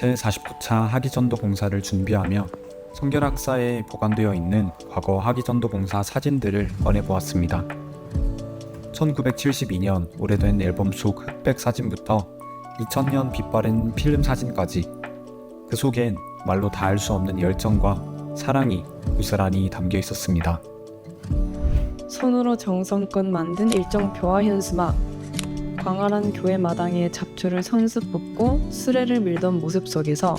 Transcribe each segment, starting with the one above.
제49차 하기전도 봉사를 준비하며 성결학사에 보관되어 있는 과거 하기전도 봉사 사진들을 꺼내보았습니다. 1972년 오래된 앨범 속 흑백 사진부터 2000년 빛바랜 필름 사진까지 그 속엔 말로 다 알 수 없는 열정과 사랑이 고스란히 담겨 있었습니다. 손으로 정성껏 만든 일정표와 현수막 광활한 교회 마당에 잡초를 선습 뽑고 수레를 밀던 모습 속에서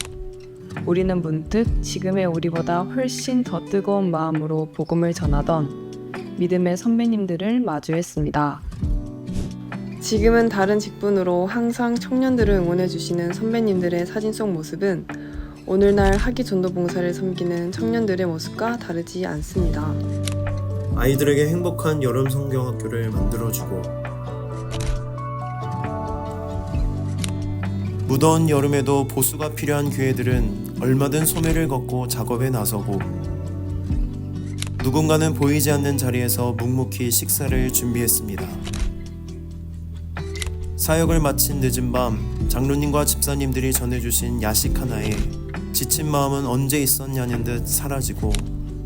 우리는 문득 지금의 우리보다 훨씬 더 뜨거운 마음으로 복음을 전하던 믿음의 선배님들을 마주했습니다. 지금은 다른 직분으로 항상 청년들을 응원해 주시는 선배님들의 사진 속 모습은 오늘날 하기 전도 봉사를 섬기는 청년들의 모습과 다르지 않습니다. 아이들에게 행복한 여름 성경학교를 만들어주고 무더운 여름에도 보수가 필요한 교회들은 얼마든 소매를 걷고 작업에 나서고 누군가는 보이지 않는 자리에서 묵묵히 식사를 준비했습니다. 사역을 마친 늦은 밤 장로님과 집사님들이 전해주신 야식 하나에 지친 마음은 언제 있었냐는 듯 사라지고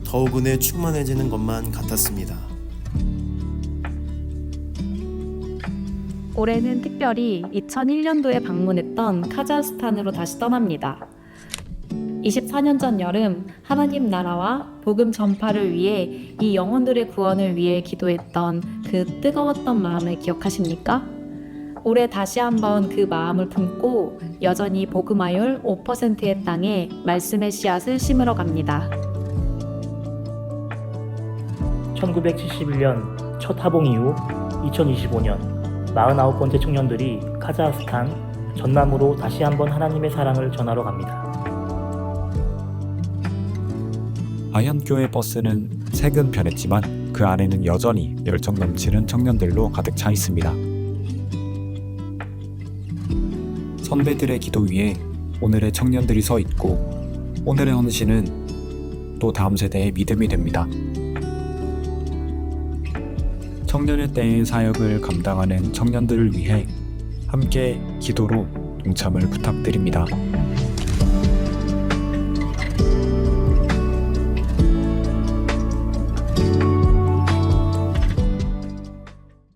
더욱 은혜 충만해지는 것만 같았습니다. 올해는 특별히 2001년도에 방문했던 카자흐스탄으로 다시 떠납니다. 24년 전 여름 하나님 나라와 복음 전파를 위해 이 영혼들의 구원을 위해 기도했던 그 뜨거웠던 마음을 기억하십니까? 올해 다시 한번 그 마음을 품고 여전히 복음화율 5%의 땅에 말씀의 씨앗을 심으러 갑니다. 1971년 첫 하봉 이후 2025년 49번째 청년들이 카자흐스탄 전남으로 다시 한번 하나님의 사랑을 전하러 갑니다. 아현교회 버스는 색은 변했지만 그 안에는 여전히 열정 넘치는 청년들로 가득 차 있습니다. 선배들의 기도 위에 오늘의 청년들이 서 있고 오늘의 헌신은 또 다음 세대의 믿음이 됩니다. 청년의 때의 사역을 감당하는 청년들을 위해 함께 기도로 동참을 부탁드립니다.